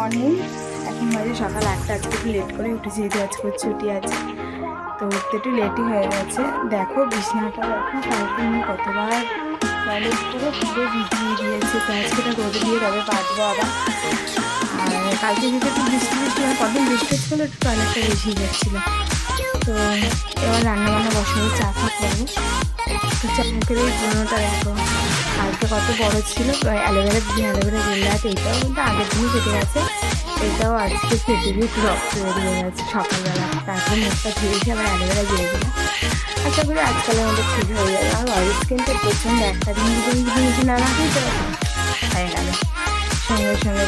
Morning এখন বাজে সকাল আটটা, আজকে একটু লেট করে উঠেছি, যেহেতু আজকে ছুটি আছে। তো উঠতে একটু লেটই হয়ে গেছে। দেখো, বিছানাটা দেখো কালকে নিয়ে কতবার টয়লেট পুরো পুরো ভিজিয়ে দিয়েছে। তো আজকে এটা রোদে দিয়ে তবে পাতবো আবার? আর কালকে যেহেতু একটু বৃষ্টি বৃষ্টি হয় কদিন বৃষ্টি হচ্ছিল একটু টয়লেটটা বেশি যাচ্ছিল তো এবার রান্না বান্না বসাবো, চা ফা করব তো চা মুখের এই পুরোনোটা দেখো। কালকে কত বড় ছিল অ্যালোভেরা দিন অ্যালোভেরা জেল আছে এইটাও কিন্তু আগের দিনই কেটে গেছে। এটাও আজকে কেটে গিয়ে একটু রক্ত বেরিয়ে গেছে সকালবেলা। তারপর মুখটা ধুয়েছি আবার অ্যালোভেরা জেল দিলাম। আশা করি আজকালের মধ্যে ঠিক হয়ে যাবে। আর অয়েল স্কিন তো প্রচণ্ড একটা দিন দুদিন জিনিস না রাখি তো হয়ে গেল সঙ্গে সঙ্গে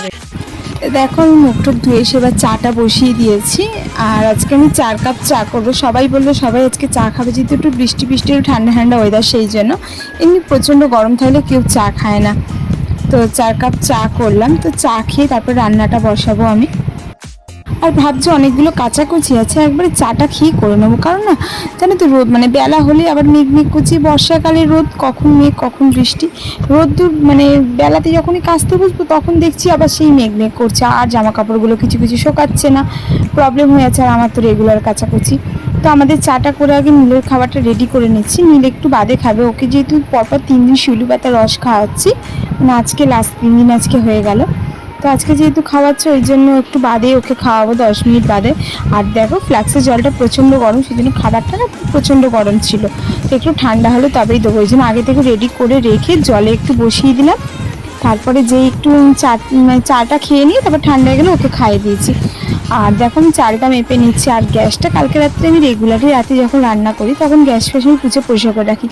দেখো, আমি মুখ টুক ধুয়ে এসে এবার চাটা বসিয়ে দিয়েছি। আর আজকে আমি চার কাপ চা করব। সবাই বলল, সবাই আজকে চা খাবে। যেহেতু একটু বৃষ্টি বৃষ্টি ঠান্ডা ঠান্ডা ওয়েদার সেই জন্য। এমনি প্রচণ্ড গরম থাকলে কেউ চা খায় না। তো চার কাপ চা করলাম। তো চা খেয়ে তারপর রান্নাটা বসাবো আমি। আর ভাবছি অনেকগুলো কাঁচা কুচি আছে, একবারে চাটা খেয়ে করে নেব। কারণ না, জানো তো রোদ মানে বেলা হলে আবার মেঘ মেঘ কুচি বর্ষাকালে রোদ, কখন মেঘ, কখন বৃষ্টি। রোদ দূর মানে বেলাতে যখনই কাচতে বসবো, তখন দেখছি আবার সেই মেঘ মেঘ করছে, আর জামা কাপড়গুলো কিছু কিছু শোকাচ্ছে না। প্রবলেম হয়ে যাচ্ছে আর আমার তো রেগুলার কাচাকুচি। তো আমাদের চাটা করে আগে নীলের খাবারটা রেডি করে নিচ্ছি। নীল একটু বাদে খাবে, ওকে যেহেতু পরপর তিন দিন শিউলি পাতা রস খাওয়াচ্ছি মানে আজকে লাস্ট তিন দিন আজকে হয়ে গেল। তো আজকে যেহেতু খাওয়াচ্ছে, ওই জন্য একটু বাদে ওকে খাওয়াবো দশ মিনিট বাদে। আর দেখো ফ্ল্যাক্সের জলটা প্রচণ্ড গরম সেই জন্য খাবারটা না প্রচণ্ড গরম ছিল। তো একটু ঠান্ডা হলে তবেই দেবো। ওই জন্য আগে থেকে রেডি করে রেখে জলে একটু বসিয়ে দিলাম। তারপরে যে একটু চা মানে চাটা খেয়ে নিয়ে তারপর ঠান্ডা হয়ে গেলে ওকে খাইয়ে দিয়েছি। আর দেখো, আমি চালটা মেপে নিচ্ছি। আর গ্যাসটা কালকে রাত্রে আমি রেগুলারই রাতে যখন রান্না করি, তখন গ্যাস ফ্যাস আমি পুছে পরিষ্কার করে রাখি।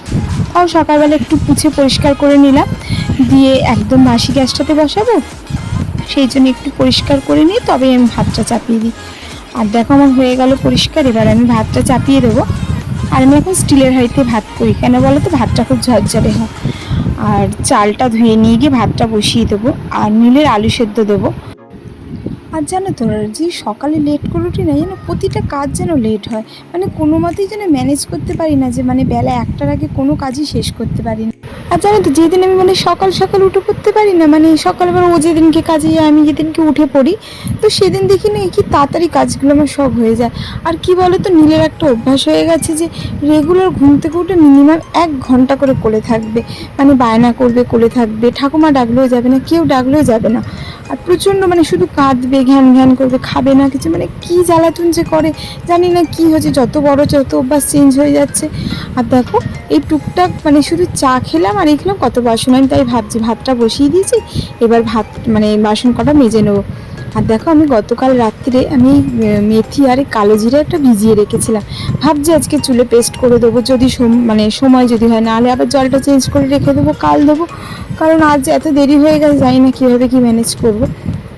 তাও সকালবেলা একটু পুছে পরিষ্কার করে নিলাম। দিয়ে একদম বাসি গ্যাসটাতে বসাবো। সেই জন্য একটু পরিষ্কার করে নিয়ে তবে আমি ভাতটা চাপিয়ে দিই। আর দেখো আমার হয়ে গেল পরিষ্কার, এবার আমি ভাতটা চাপিয়ে দেবো। আর আমি এখন স্টিলের হাঁড়িতে ভাত করি। কেন বলো তো? ভাতটা খুব ঝরঝরে হয়। আর চালটা ধুয়ে নিয়ে গিয়ে ভাতটা বসিয়ে দেবো, আর নীলের আলু সেদ্ধ দেবো। আর জানো তো, যে সকালে লেট করে উঠি না যেন প্রতিটা কাজ যেন লেট হয়। মানে কোনো মতেই যেন ম্যানেজ করতে পারি না যে মানে বেলা একটার আগে কোনো কাজই শেষ করতে পারি না। আর জানো তো, যেদিন আমি মানে সকাল সকাল উঠে পড়তে পারি না মানে সকালবেলা ও যেদিনকে কাজে যায়, আমি যেদিনকে উঠে পড়ি, তো সেদিন দেখি না কি তাড়াতাড়ি কাজগুলো আমার সব হয়ে যায়। আর কি বলো তো নীলের একটা অভ্যাস হয়ে গেছে যে রেগুলার ঘুম থেকে উঠে মিনিমাম এক ঘণ্টা করে কোলে থাকবে। মানে বায়না করবে, কোলে থাকবে। ঠাকুমা ডাকলেও যাবে না, কেউ ডাকলেও যাবে না। আর প্রচণ্ড মানে শুধু কাঁদবে, ঘ্যান ঘ্যান করবে, খাবে না কিছু মানে কি জ্বালাতুন যে করে, জানি না কি হচ্ছে, যত বড় যত অভ্যাস চেঞ্জ হয়ে যাচ্ছে। আর দেখো, এই টুকটাক মানে শুধু চা খেলাম আর এখানে কত বাসন, আমি তাই ভাবছি, ভাতটা বসিয়ে দিয়েছি, এবার ভাত মানে বাসন কটা মেজে নেব। আর দেখো আমি গতকাল রাত্রে আমি মেথি আর কালো জিরে একটা ভিজিয়ে রেখেছিলাম। ভাবছি আজকে চুলে পেস্ট করে দেবো, যদি মানে সময় যদি হয়, নাহলে আবার জলটা চেঞ্জ করে রেখে দেবো, কাল দেবো। কারণ আজ এত দেরি হয়ে গেছে, জানি না কীভাবে কি ম্যানেজ করব।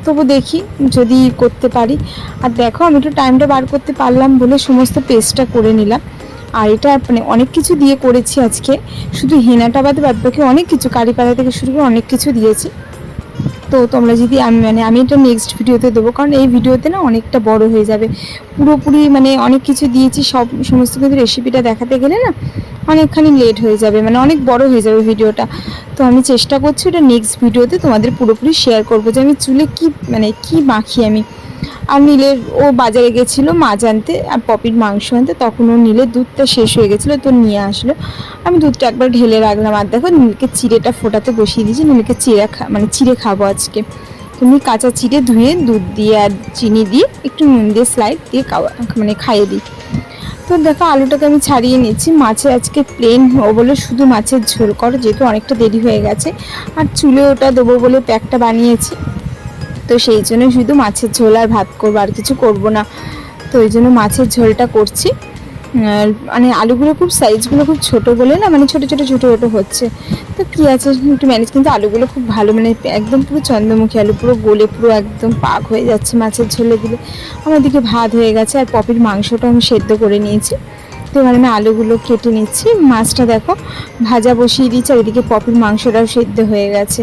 তবু দেখি যদি করতে পারি। আর দেখো আমি একটু টাইমটা বার করতে পারলাম বলে সমস্ত পেস্টটা করে নিলাম। আর এটা মানে অনেক কিছু দিয়ে করেছি আজকে। শুধু হেনাটা বাদে বাদ বাকি অনেক কিছু, কারি পাতা থেকে শুরু করে অনেক কিছু দিয়েছি। তো তোমরা যদি আমি মানে আমি এটা নেক্সট ভিডিওতে দেবো। কারণ এই ভিডিওতে না অনেকটা বড় হয়ে যাবে। পুরোপুরি মানে অনেক কিছু দিয়েছি, সব সমস্ত কিছু রেসিপিটা দেখাতে গেলে না অনেকখানি লেট হয়ে যাবে। মানে অনেক বড় হয়ে যাবে ভিডিওটা তো আমি চেষ্টা করছি ওটা নেক্সট ভিডিওতে তোমাদের পুরোপুরি শেয়ার করব যে আমি চুলে কি মানে কি মাখি আমি। আর নীলের ও বাজারে গেছিল মাছ আনতে আর পপির মাংস আনতে, তখন ও নীলের দুধটা শেষ হয়ে গেছিল, তো নিয়ে আসলো। আমি দুধটা একবার ঢেলে রাখলাম, আর দেখো নীলকে চিড়েটা ফোটাতে বসিয়ে দিয়েছি, নীলকে চিড়ে খা মানে চিড়ে খাব আজকে। তুমি কাঁচা চিড়ে ধুয়ে দুধ দিয়ে আর চিনি দিয়ে একটু নুন দিয়ে স্লাইড দিয়ে খাওয়া মানে খাইয়ে দিই। তো দেখো আলুটাকে আমি ছাড়িয়ে নিচ্ছি মাছে আজকে প্লেন ও বলে শুধু মাছের ঝোল করো, যেহেতু অনেকটা দেরি হয়ে গেছে। আর চুলে ওটা দেবো বলে প্যাকটা বানিয়েছি। তো সেই জন্য শুধু মাছের ঝোল আর ভাত করব, আর কিছু করব না। তো ওই জন্য মাছের ঝোলটা করছি। মানে আলুগুলো খুব সাইজগুলো খুব ছোট বলে না মানে ছোটো ছোটো ছোটো ছোটো হচ্ছে। তো কী আছে একটু ম্যানেজ কিন্তু আলুগুলো খুব ভালো মানে একদম পুরো চন্দ্রমুখী আলু, পুরো গলে, পুরো একদম পাক হয়ে যাচ্ছে মাছের ঝোলে দিলে আমার দিকে ভাত হয়ে গেছে, আর পপির মাংসটা আমি সেদ্ধ করে নিয়েছি। তো এবার আমি আলুগুলো কেটে নিচ্ছি। মাছটা দেখো, ভাজা বসিয়ে দিয়েছি, আর এদিকে পপির মাংসটাও সেদ্ধ হয়ে গেছে।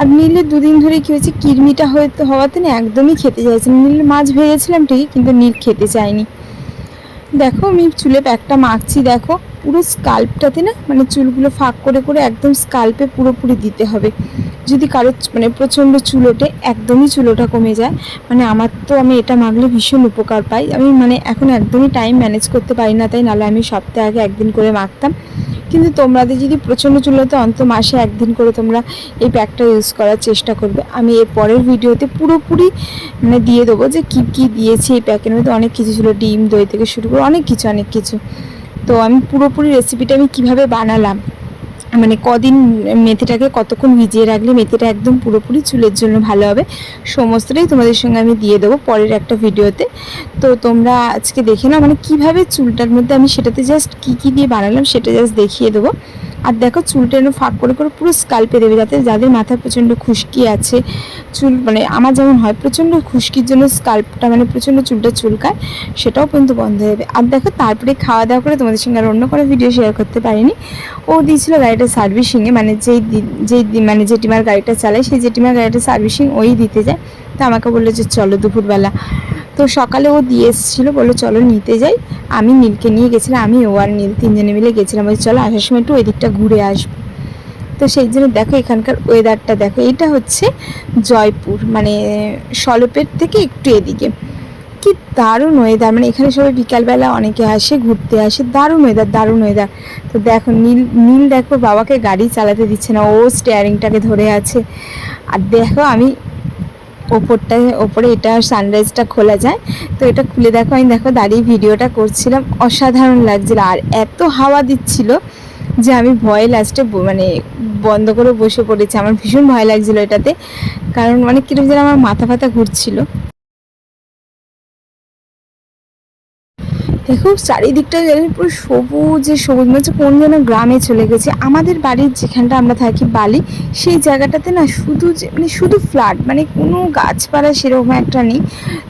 আর নীলের দুদিন ধরে কী হয়েছে? কিরমিটা হয়তো হওয়াতে না একদমই খেতে চাইছে নীল মাছ ভেজেছিলাম ঠিকই, কিন্তু নীল খেতে চায়নি। দেখো আমি চুলে প্যাকটা মাখছি, দেখো। পুরো স্কাল্পটাতে না মানে চুলগুলো ফাঁক করে করে একদম স্কাল্পে পুরোপুরি দিতে হবে। যদি কারোর মানে প্রচণ্ড চুল ওঠে, একদমই চুলোটা কমে যায়। মানে আমার তো আমি এটা মাখলে ভীষণ উপকার পাই। আমি মানে এখন একদমই টাইম ম্যানেজ করতে পারি না, তাই নাহলে আমি সপ্তাহে আগে একদিন করে মাখতাম। কিন্তু তোমাদের যদি প্রচণ্ড চুল হতে অন্ত মাসে একদিন করে তোমরা এই প্যাকটা ইউজ করার চেষ্টা করবে। আমি এর পরের ভিডিওতে পুরোপুরি মানে দিয়ে দেবো যে কী কী দিয়েছি এই প্যাকের মধ্যে। অনেক কিছু ছিল, ডিম, দই থেকে শুরু করে অনেক কিছু অনেক কিছু। তো আমি পুরোপুরি রেসিপিটা আমি কীভাবে বানালাম মানে কদিন মেথিটাকে কতক্ষণ ভিজিয়ে রাখলে মেথিটা একদম পুরোপুরি চুলের জন্য ভালো হবে, সমস্তটাই তোমাদের সঙ্গে আমি দিয়ে দেবো পরের একটা ভিডিওতে। তো তোমরা আজকে দেখে নাও মানে কীভাবে চুলটার মধ্যে আমি সেটাতে জাস্ট কী কী দিয়ে বানালাম সেটা জাস্ট দেখিয়ে দেবো। আর দেখো চুলটা এনে ফাঁক করে করে পুরো স্কাল্পে দেবে যাতে যাদের মাথায় প্রচণ্ড খুশকি আছে, চুল মানে আমার যেমন হয়, প্রচণ্ড খুশকির জন্য স্কাল্পটা মানে প্রচণ্ড চুলটা চুলকায়, সেটাও কিন্তু বন্ধ হয়ে যাবে। আর দেখো তারপরে খাওয়া দাওয়া করে তোমাদের সঙ্গে আর অন্য কোনো ভিডিও শেয়ার করতে পারিনি। ও দিয়েছিল গাড়িটা সার্ভিসিংয়ে মানে যেই যেই মানে জেঠিমার গাড়িটা চালায়, সেই জেঠিমার গাড়িটা সার্ভিসিং ওই দিতে যায়। তো আমাকে বলল যে চলো দুপুরবেলা। তো সকালে ও দিয়ে এসেছিল, বলল চলো নিতে যাই। আমি নীলকে নিয়ে গেছিলাম, আমি ও আর নীল তিনজনে মিলে গেছিলাম। বলছি, চলো আসার সময় একটু ওই দিকটা ঘুরে আসব। তো সেই জন্য দেখো এখানকার ওয়েদারটা দেখো। এটা হচ্ছে জয়পুর মানে সলপের থেকে একটু এদিকে। কি দারুণ ওয়েদার মানে এখানে সবাই বিকালবেলা অনেকে আসে, ঘুরতে আসে। দারুণ ওয়েদার দারুণ ওয়েদার তো দেখো নীল নীল দেখো বাবাকে গাড়ি চালাতে দিচ্ছে না, ও স্টিয়ারিংটাকে ধরে আছে। আর দেখো আমি ওপরটায়, ওপরে এটা সানরাইজটা খোলা যায়। তো এটা খুলে দেখো, আমি দেখো দাঁড়িয়ে ভিডিওটা করছিলাম। অসাধারণ লাগছিল। আর এত হাওয়া দিচ্ছিল যে আমি ভয়ে লাস্টে মানে বন্ধ করে বসে পড়েছি। আমার ভীষণ ভয় লাগছিল এটাতে। কারণ মানে কীরকম যেন আমার মাথা ফাথা ঘুরছিল। দেখো, চারিদিকটা যেন পুরো সবুজে সবুজ, মনে হচ্ছে কোন যেন গ্রামে চলে গেছে। আমাদের বাড়ির যেখানটা আমরা থাকি, বালি, সেই জায়গাটাতে না শুধু যে মানে শুধু ফ্ল্যাট মানে কোনো গাছপালা সেরকম একটা নেই।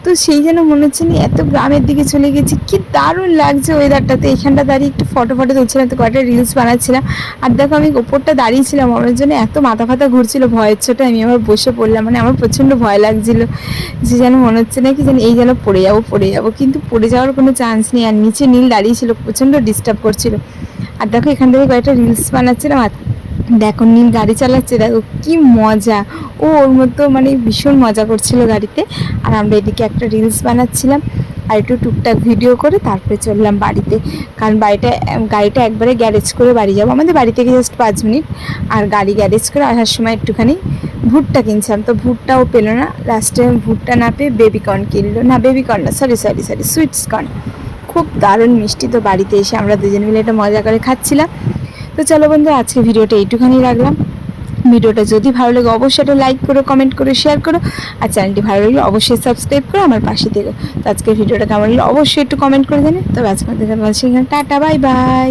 তো সেই যেন মনে হচ্ছে না এত গ্রামের দিকে চলে গেছি, কি দারুণ লাগছে ওয়েদারটাতে এখানটা দাঁড়িয়ে একটু ফটো ফটো তুলছিলাম, তো কয়েকটা রিলস বানাচ্ছিলাম। আর দেখো, আমি ওপরটা দাঁড়িয়েছিলাম, আমার জন্য এত মাথা ফাতা ঘুরছিল, ভয়ের ছোটো আমি আবার বসে পড়লাম মানে আমার প্রচণ্ড ভয় লাগছিল। যে যেন মনে হচ্ছে না কি যেন এই যেন পড়ে যাব পড়ে যাব, কিন্তু পড়ে যাওয়ার কোনো চান্স নেই। আর নিচে নীল দাঁড়িয়েছিল প্রচণ্ড ডিস্টার্ব করছিল। আর দেখো এখান থেকে কয়েকটা রিলস বানাচ্ছিলাম আর দেখো নীল গাড়ি চালাচ্ছে, দেখো কি মজা। ও, ওর মতো মানে ভীষণ মজা করছিল গাড়িতে। আর আমরা এদিকে একটা রিলস বানাচ্ছিলাম আর একটু টুকটাক ভিডিও করে তারপরে চললাম বাড়িতে। কারণ বাড়িটা, গাড়িটা একবারে গ্যারেজ করে বাড়ি যাব। আমাদের বাড়ি থেকে জাস্ট পাঁচ মিনিট। আর গাড়ি গ্যারেজ করে আসার সময় একটুখানি ভুট্টা কিনছিলাম। তো ভুট্টাও পেল না। লাস্টে ভুট্টা না পেয়ে বেবিকর্ন কিনলো। না বেবিকর্ন না sorry sorry sorry sweets corn খুব দারুণ মিষ্টি তো বাড়িতে এসে আমরা দুজন মিলে এটা মজা করে খাচ্ছিলাম। তো চলো বন্ধু আজকে ভিডিওটা এইটুখানি রাখলাম। ভিডিওটা যদি ভালো লাগে অবশ্যই এটা লাইক করো কমেন্ট করো শেয়ার করো, আর চ্যানেলটি ভালো লাগলে অবশ্যই সাবস্ক্রাইব করো আমার পাশে থেকে। তো আজকে ভিডিওটা কেমন লাগল অবশ্যই একটু কমেন্ট করে দেবে তবে আজকে আমাদের টাটা বাই বাই